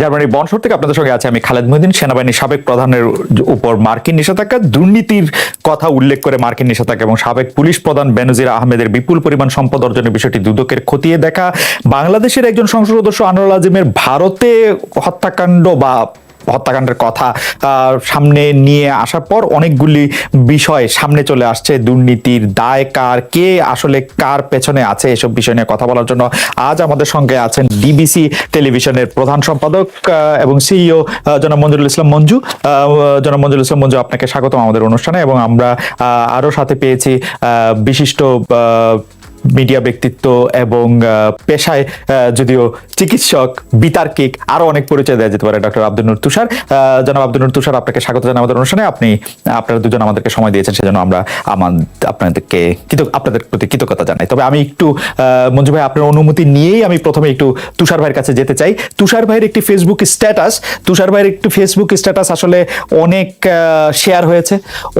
জার্মানির বনশর থেকে আপনাদের সঙ্গে আছে আমি খালেদ মহিদিন সেনাবাহিনীর সাবেক প্রধানের উপর মার্কিন নিষেধাজ্ঞা। দুর্নীতির কথা উল্লেখ করে মার্কিন নিষেধাজ্ঞা এবং সাবেক পুলিশ প্রধান বেনজির আহমেদের বিপুল পরিমাণ সম্পদ অর্জনের বিষয়টি দুদকের খতিয়ে দেখা। বাংলাদেশের একজন সংসদ সদস্য আনোয়ার আজিমের ভারতে হত্যাকাণ্ড বা হত্যাকাণ্ডের কথা সামনে নিয়ে আসার পর অনেকগুলি বিষয় সামনে চলে আসছে। দুর্নীতির দায় কার? কে আসলে কার পেছনে আছে এসব বিষয় নিয়ে কথা বলার জন্য? আজ আমাদের সঙ্গে আছেন ডিবিসি টেলিভিশনের প্রধান সম্পাদক এবং সিইও জনাব মঞ্জুরুল ইসলাম মঞ্জু। জনাব মঞ্জুরুল ইসলাম মঞ্জু আপনাকে স্বাগতম আমাদের অনুষ্ঠানে এবং আমরা আহ, আরও সাথে পেয়েছি বিশিষ্ট মিডিয়া ব্যক্তিত্ব এবং পেশায় যদিও চিকিৎসক, বিতার্কিক, আরও অনেক পরিচয় দেওয়া যেতে পারে ডক্টর আব্দুল নূর তুষার। জনাব আব্দুল নূর তুষার, আপনাকে স্বাগত জানাই আমাদের অনুষ্ঠানে। আপনি, আপনারা দুজন আমাদেরকে সময় দিয়েছেন, সেজন্য আমরা আমার, আপনাদেরকে আপনাদের প্রতি কৃতজ্ঞতা জানাই। তবে আমি একটু মঞ্জু ভাই, আপনার অনুমতি নিয়েই আমি প্রথমে একটু তুষার ভাইয়ের কাছে যেতে চাই। তুষার ভাইয়ের একটি ফেসবুক স্ট্যাটাস তুষার ভাইয়ের একটি ফেসবুক স্ট্যাটাস আসলে অনেক শেয়ার হয়েছে,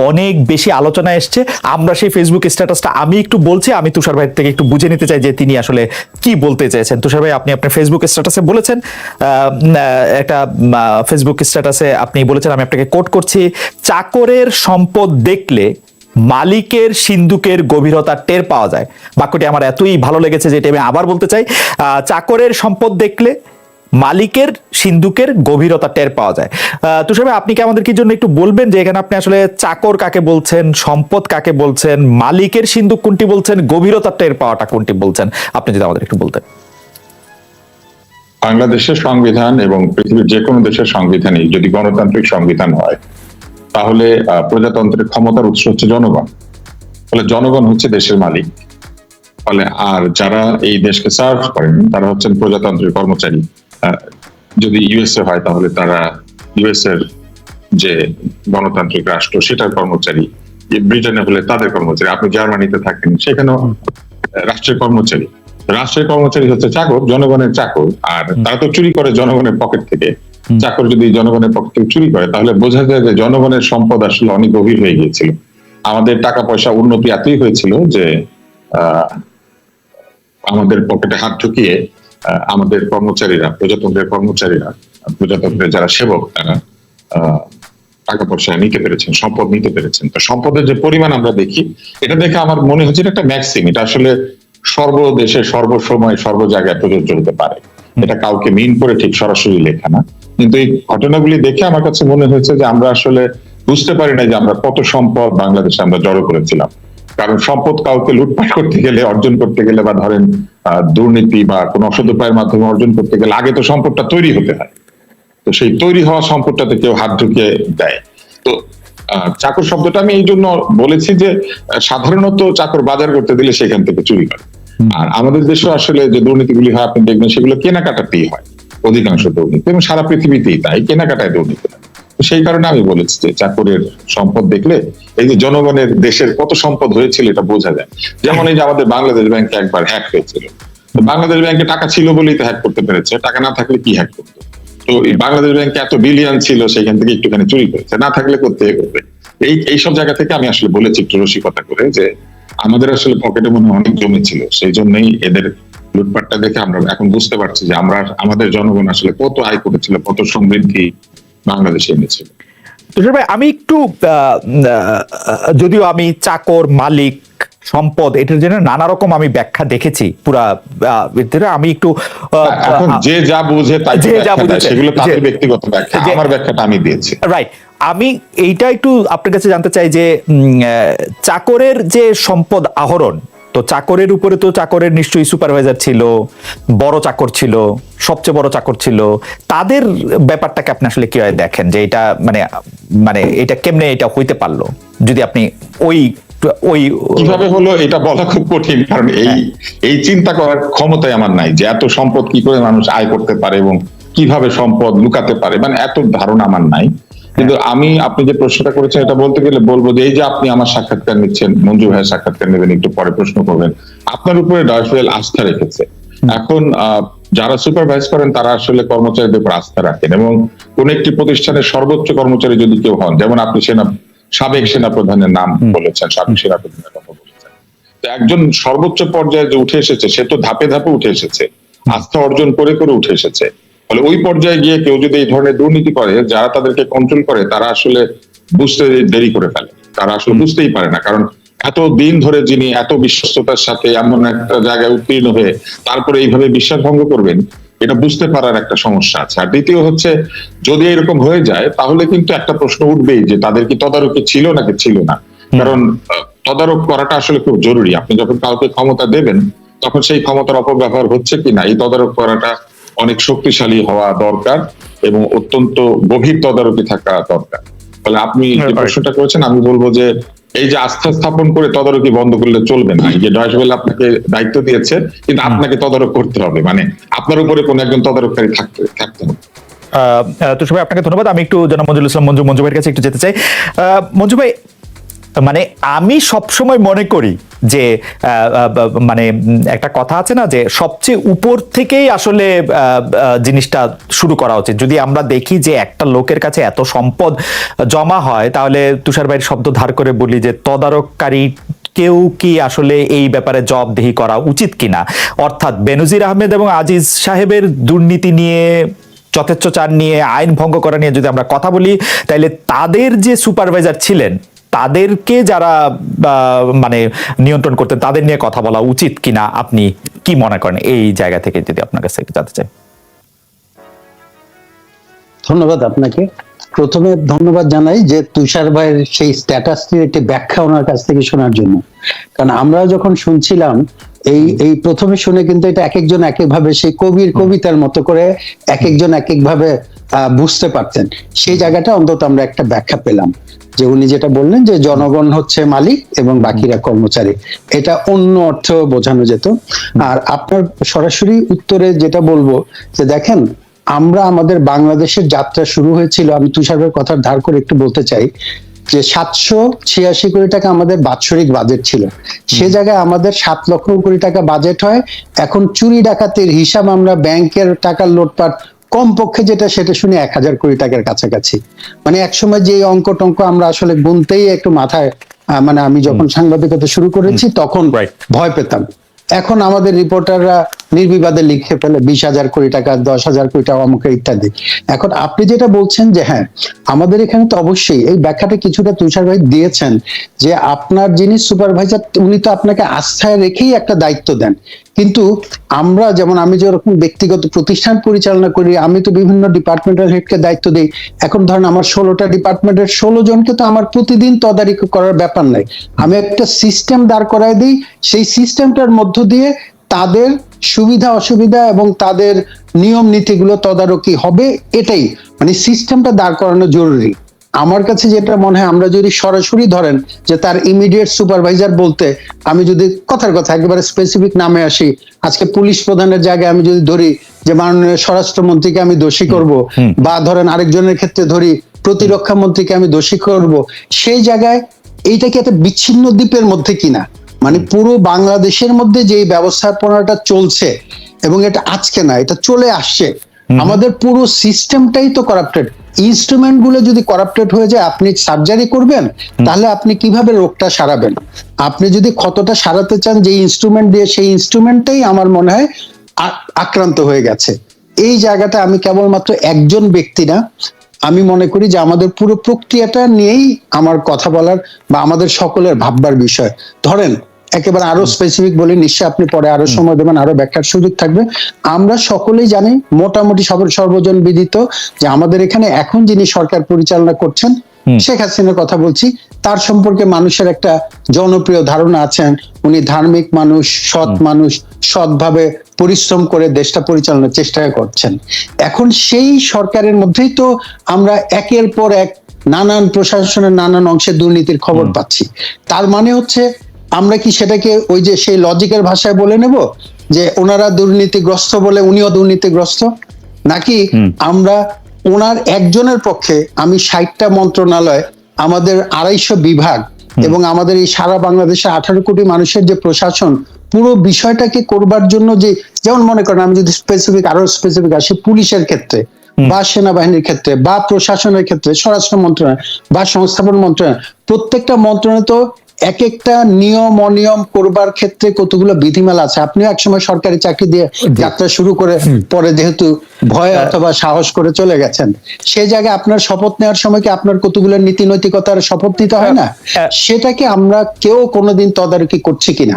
অনেক বেশি আলোচনা এসছে। আমরা সেই ফেসবুক স্ট্যাটাসটা আমি একটু বলছি, আমি তুষার ভাইয়ের থেকে একটু বুঝে নিতে চাই যে তিনি আসলে কি বলতে চাইছেন তুষার ভাই, আপনি আপনার ফেসবুক স্ট্যাটাসে বলেছেন একটা ফেসবুক স্ট্যাটাসে আপনি বলেছেন, আমি আপনাকে কোট করছি, চাকরের সম্পদ দেখলে মালিকের সিন্ধুকের গভীরতা টের পাওয়া যায়। বাক্যটি আমার এতই ভালো লেগেছে যেটা আমি আবার বলতে চাই চাকরের সম্পদ দেখলে মালিকের সিন্ধুকের গভীরতা টের পাওয়া যায়। তুষার ভাই, আপনি কি আমাদের কি জন্য একটু বলবেন যে এখানে আপনি আসলে চাকর কাকে বলছেন, সম্পদ কাকে বলছেন, মালিকের সিন্ধুক কোনটি বলছেন, গভীরতা টের পাওয়াটা কোনটি বলছেন? আপনি যদি আমাদের একটু বলতেন। বাংলাদেশের সংবিধান এবং পৃথিবীর যে কোনো দেশের সংবিধানই যদি গণতান্ত্রিক সংবিধান হয়, তাহলে প্রজাতন্ত্রের ক্ষমতার উৎস হচ্ছে জনগণ। ফলে জনগণ হচ্ছে দেশের মালিক। ফলে আর যারা এই দেশকে সার্ভ করেন, তারা হচ্ছেন প্রজাতন্ত্রের কর্মচারী। যদি ইউএসএ হয় তাহলে তারা ইউএস এর যে গণতান্ত্রিক রাষ্ট্র সেটার কর্মচারী ব্রিটেনে হলে তাদের কর্মচারী আপনি জার্মানিতে থাকেন সেখানেও রাষ্ট্রের কর্মচারী। রাষ্ট্রের কর্মচারী হচ্ছে চাকর জনগণের চাকর আর তারা তো চুরি করে জনগণের পকেট থেকে। চাকর যদি জনগণের পকেট থেকে চুরি করে তাহলে বোঝা যায় যে জনগণের সম্পদ আসলে অনেক গভীর হয়ে গিয়েছিল। আমাদের টাকা পয়সা উন্নতি এতই হয়েছিল যে আহ, আমাদের পকেটে হাত ঢুকিয়ে আমাদের কর্মচারীরা প্রজাতন্ত্রের কর্মচারীরা প্রজাতন্ত্রের যারা সেবক তারা টাকা পয়সা নিতে পেরেছেন সম্পদ নিতে পেরেছেন। তো সম্পদের যে পরিমাণ আমরা দেখি এটা দেখে আমার মনে হচ্ছে এটা একটা ম্যাক্সিম। এটা আসলে সর্বদেশে সর্বসময় সর্ব জায়গায় প্রযোজ্য হতে পারে। এটা কাউকে মিন করে ঠিক সরাসরি লেখা না। কিন্তু এই ঘটনাগুলি দেখে আমার কাছে মনে হয়েছে যে আমরা আসলে বুঝতে পারি না যে আমরা কত সম্পদ বাংলাদেশে আমরা জড়ো করেছিলাম। কারণ সম্পদ কাউকে লুটপাট করতে গেলে, অর্জন করতে গেলে বা ধরেন দুর্নীতি বা কোনো অসৎ উপায়ের মাধ্যমে অর্জন করতে গেলে আগে তো সম্পদটা তৈরি হতে হয়। তো সেই তৈরি হওয়া সম্পদটাতে কেউ হাত ঢুকিয়ে দেয়। তো চাকর শব্দটা আমি এই জন্য বলেছি যে সাধারণত চাকর বাজার করতে দিলে সেখান থেকে চুরি করে। আর আমাদের দেশে আসলে যে দুর্নীতিগুলি হয়, আপনি দেখবেন সেগুলো কেনাকাটাতেই হয়। অধিকাংশ দুর্নীতি এবং সারা পৃথিবীতেই তাই, কেনাকাটায় দুর্নীতি সেই কারণে আমি বলেছি যে চাকরের সম্পদ দেখলে এই যে জনগণের দেশের কত সম্পদ হয়েছিল এটা বোঝা যায়। যেমন এই যে আমাদের বাংলাদেশ ব্যাংকে একবার হ্যাক হয়েছিল। বাংলাদেশ ব্যাংকে টাকা ছিল বলেই তো হ্যাক করতে পেরেছে, টাকা না থাকলে কি হ্যাক করতো? তো এই বাংলাদেশ ব্যাংকে এত বিলিয়ন ছিল সেখান থেকে একটুখানি চুরি করেছে, না থাকলে করতে করবে এই এইসব জায়গা থেকে আমি আসলে বলেছি একটু রসিকতা করে যে আমাদের আসলে পকেটে মনে অনেক জমি ছিল, সেই জন্যই এদের লুটপাটটা দেখে আমরা এখন বুঝতে পারছি যে আমরা, আমাদের জনগণ আসলে কত আয় করেছিল, কত সমৃদ্ধি বাংলাদেশে এনেছিল। তুষার ভাই আমি একটু যদিও আমি চাকর মালিক সম্পদ এটার জন্য নানা রকম আমি ব্যাখ্যা দেখেছি পুরা আমি একটু আহ, যে যা বুঝে যে যা বুঝেছে, সেগুলো তাদের ব্যক্তিগত ব্যাখ্যা। আমার ব্যাখ্যাটা আমি দিয়েছি। রাইট আমি এইটা একটু আপনার কাছে জানতে চাই যে চাকরের যে সম্পদ আহরণ তো চাকরের উপরে তো চাকরের নিশ্চয়ই সুপারভাইজার ছিল বড় চাকর ছিল সবচেয়ে বড় চাকর ছিল। তাদের ব্যাপারটাকে আপনি আসলে কীভাবে দেখেন যে এটা মানে মানে এটা কেমনে এটা হইতে পারল? যদি আপনি ওই ওই কীভাবে হলো এটা বলা খুব কঠিন কারণ এই এই চিন্তা করার ক্ষমতাই আমার নাই যে এত সম্পদ কি করে মানুষ আয় করতে পারে এবং কীভাবে সম্পদ লুকাতে পারে মানে এত ধারণা আমার নাই। কিন্তু আমি আপনি যে প্রশ্নটা করেছেন এটা বলতে গেলে বলব যে এই যে আপনি আমার সাক্ষাৎকার নিচ্ছেন মঞ্জু ভাইয়ের সাক্ষাৎকার নেবেন একটু পরে প্রশ্ন করবেন আপনার উপরে ডার্সওয়েল আস্থা রেখেছে। এখন আহ, যারা সুপারভাইজ করেন তারা আসলে কর্মচারীদের উপর আস্থা রাখেন এবং কোন একটি প্রতিষ্ঠানের সর্বোচ্চ কর্মচারী যদি কেউ হন যেমন আপনি সেনা সাবেক সেনা প্রধানের নাম বলেছেন সাবেক সেনা প্রধানের কথা বলেছেন। তো একজন সর্বোচ্চ পর্যায়ে যে উঠে এসেছে সে তো ধাপে ধাপে উঠে এসেছে আস্থা অর্জন করে করে উঠে এসেছে। ফলে ওই পর্যায়ে গিয়ে কেউ যদি এই ধরনের দুর্নীতি করে যারা তাদেরকে কন্ট্রোল করে তারা আসলে বুঝতে দেরি করে ফেলে। তারা আসলে বুঝতেই পারে না। কারণ এত দিন ধরে যিনি এত বিশ্বস্ততার সাথে এমন একটা জায়গায় উত্তীর্ণ হয়ে তারপরে এইভাবে বিশ্বাস ভঙ্গ করবেন এটা বুঝতে পারার একটা সমস্যা আছে। আর দ্বিতীয় হচ্ছে যদি এরকম হয়ে যায় তাহলে কিন্তু একটা প্রশ্ন উঠবেই যে তাদের কি তদারকি ছিল নাকি ছিল না? কারণ তদারক করাটা আসলে খুব জরুরি। আপনি যখন কাউকে ক্ষমতা দেবেন তখন সেই ক্ষমতার অপব্যবহার হচ্ছে কিনা এই তদারক করাটা অনেক শক্তিশালী হওয়া দরকার এবং অত্যন্ত গভীর তদারকি থাকা দরকার। ফলে আপনি যে প্রশ্নটা করেছেন আমি বলব যে এই যে আস্থা স্থাপন করে তদারকি বন্ধ করলে চলবে না। এই যে ডয়সবেল আপনাকে দায়িত্ব দিয়েছে কিন্তু আপনাকে তদারক করতে হবে। মানে আপনার উপরে কোন একজন তদারককারী থাকতে থাকতে হবে। তুষার ভাই আপনাকে ধন্যবাদ। আমি একটু জনাব মঞ্জুল ইসলাম মঞ্জু মঞ্জু ভাইয়ের কাছে একটু যেতে চাই। আহ, মঞ্জু ভাই মানে আমি সবসময় মনে করি যে মানে একটা কথা আছে না যে, সবচেয়ে উপর থেকেই আসলে জিনিসটা শুরু করা উচিত। যদি আমরা দেখি যে একটা লোকের কাছে এত সম্পদ জমা হয়, তাহলে তুষার ভাইয়ের শব্দ ধার করে বলি যে, তদারককারী কেউ কি আসলে এই ব্যাপারে জবাবদিহি করা উচিত কিনা? অর্থাৎ বেনজির আহমেদ এবং আজিজ সাহেবের দুর্নীতি নিয়ে, যথেচ্ছ চার নিয়ে, আইন ভঙ্গ করা নিয়ে যদি আমরা কথা বলি তাহলে তাদের যে সুপারভাইজার ছিলেন তাদেরকে যারা মানে নিয়ন্ত্রণ করতেন, তাদের নিয়ে কথা বলা উচিত কিনা? আপনি কি মনে করেন এই জায়গা থেকে যদি আপনার কাছে জানতে চাই? ধন্যবাদ আপনাকে। প্রথমে ধন্যবাদ জানাই যে তুষার ভাইয়ের সেই স্ট্যাটাসটির একটি ব্যাখ্যা ওনার কাছ থেকে শোনার জন্য। কারণ আমরা যখন শুনছিলাম, এই এই প্রথমে শুনে কিন্তু এটা এক একজন এক একভাবে সেই কবির কবিতার মতো করে এক একজন এক একভাবে বুঝতে পারতেন। সেই জায়গাটা অন্তত আমরা একটা ব্যাখ্যা পেলাম যে উনি যেটা বললেন যে জনগণ হচ্ছে মালিক এবং বাকিরা কর্মচারী। এটা অন্য অর্থ বোঝানো যেত। আর আপনার সরাসরি উত্তরে যেটা বলব যে দেখেন আমরা আমাদের বাংলাদেশের যাত্রা শুরু হয়েছিল আমি তুষারের কথা ধার করে একটু বলতে চাই যে সাতশো ছিয়াশি কোটি টাকা আমাদের বাৎসরিক বাজেট ছিল। সে জায়গায় আমাদের সাত লক্ষ কোটি টাকা বাজেট হয়। এখন চুরি ডাকাতির হিসাব আমরা ব্যাংকের টাকার লোটপাট কমপক্ষে যেটা সেটা শুনে এক হাজার কোটি টাকার কাছাকাছি। মানে একসময় যে অঙ্ক টঙ্ক আমরা আসলে গুনতেই একটু মাথায় আহ, মানে আমি যখন সাংবাদিকতা শুরু করেছি তখন. ভয় পেতাম। এখন আমাদের রিপোর্টাররা নির্বিবাদে লিখে ফেলে বিশ হাজার কোটি টাকা, দশ হাজার কোটি টাকা অমুক ইত্যাদি। এখন আপনি যেটা বলছেন যে হ্যাঁ আমাদের এখানে তো অবশ্যই এই ব্যাখ্যাটা কিছুটা তুষার ভাই দিয়েছেন যে আপনার যিনি সুপারভাইজার, উনি তো আপনাকে আস্থায় রেখেই একটা দায়িত্ব দেন। কিন্তু আমরা যেমন আমি যেরকম ব্যক্তিগত প্রতিষ্ঠান পরিচালনা করি, আমি তো বিভিন্ন ডিপার্টমেন্টাল হেডকে দায়িত্ব দিই। এখন ধরেন আমার ষোলোটা ডিপার্টমেন্টের ষোলো জনকে তো আমার প্রতিদিন তদারকি করার ব্যাপার নাই। আমি একটা সিস্টেম দাঁড় করায় দিই, সেই সিস্টেমটার মধ্য দিয়ে তাদের সুবিধা অসুবিধা এবং তাদের নিয়ম নীতিগুলো তদারকি হবে এটাই। মানে সিস্টেমটা দাঁড় করানো জরুরি। আমার কাছে যেটা মনে হয় আমরা যদি সরাসরি ধরেন যে তার ইমিডিয়েট সুপারভাইজার বলতে আমি যদি কথার কথা একেবারে স্পেসিফিক নামে আসি আজকে পুলিশ প্রধানের জায়গায় আমি যদি ধরি যে মাননীয় স্বরাষ্ট্রমন্ত্রীকে আমি দোষী করব বা ধরেন আরেকজনের ক্ষেত্রে ধরি প্রতিরক্ষা মন্ত্রীকে আমি দোষী করব সেই জায়গায় এইটা কি একটা বিচ্ছিন্ন দ্বীপের মধ্যে কিনা? মানে পুরো বাংলাদেশের মধ্যে যে ব্যবস্থাপনাটা চলছে এবং এটা আজকে না এটা চলে আসছে আমাদের পুরো সিস্টেমটাই তো করাপ্টেড ইনস্ট্রুমেন্টগুলো যদি করাপ্টেড হয়ে যায় আপনি সার্জারি করবেন তাহলে আপনি কীভাবে রোগটা সারাবেন? আপনি যদি ক্ষতটা সারাতে চান যে ইনস্ট্রুমেন্ট দিয়ে সেই ইনস্ট্রুমেন্টটাই আমার মনে হয় আক্রান্ত হয়ে গেছে। এই জায়গাটা আমি কেবলমাত্র একজন ব্যক্তি না আমি মনে করি যে আমাদের পুরো প্রক্রিয়াটা নিয়েই আমার কথা বলার বা আমাদের সকলের ভাববার বিষয়। ধরেন একেবারে আরও স্পেসিফিক বলি নিশ্চয় আপনি পরে আরও সময় দেবেন আরও ব্যাখ্যার সুযোগ থাকবে। আমরা সকলেই জানি মোটামুটি সর্বজন বিদিত যে আমাদের এখানে এখন যিনি সরকার পরিচালনা করছেন শেখ হাসিনার কথা বলছি তার সম্পর্কে মানুষের একটা জনপ্রিয় ধারণা আছেন। উনি ধার্মিক মানুষ সৎ মানুষ সৎভাবে পরিশ্রম করে দেশটা পরিচালনার চেষ্টা করছেন। এখন সেই সরকারের মধ্যেই তো আমরা একের পর এক নানান প্রশাসনের নানান অংশে দুর্নীতির খবর পাচ্ছি। তার মানে হচ্ছে আমরা কি সেটাকে ওই যে সেই লজিকের ভাষায় বলে নেব? যে ওনারা দুর্নীতিগ্রস্ত বলে উনিও দুর্নীতিগ্রস্ত? নাকি আমরা ওনার একজনের পক্ষে আমি ষাটটা মন্ত্রণালয় আমাদের আড়াইশো বিভাগ এবং আমাদের এই সারা বাংলাদেশে আঠারো কোটি মানুষের যে প্রশাসন পুরো বিষয়টাকে করবার জন্য যে যেমন মনে করেন আমি যদি স্পেসিফিক আরও স্পেসিফিক আসি পুলিশের ক্ষেত্রে বা সেনাবাহিনীর ক্ষেত্রে বা প্রশাসনের ক্ষেত্রে স্বরাষ্ট্র মন্ত্রণালয় বা সংস্থাপন মন্ত্রণালয় প্রত্যেকটা মন্ত্রণালয় তো এক একটা নিয়ম অনিয়ম করবার ক্ষেত্রে কতগুলো বিধিমালা আছে? আপনিও একসময় সরকারি চাকরি দিয়ে যাত্রা শুরু করে পরে যেহেতু ভয় অথবা সাহস করে চলে গেছেন সেই জায়গায় আপনার শপথ নেওয়ার সময় কি আপনার কতগুলো নীতি নৈতিকতার শপথ দিতে হয় না। সেটাকে আমরা কেউ কোনোদিন তদারকি করছি কিনা?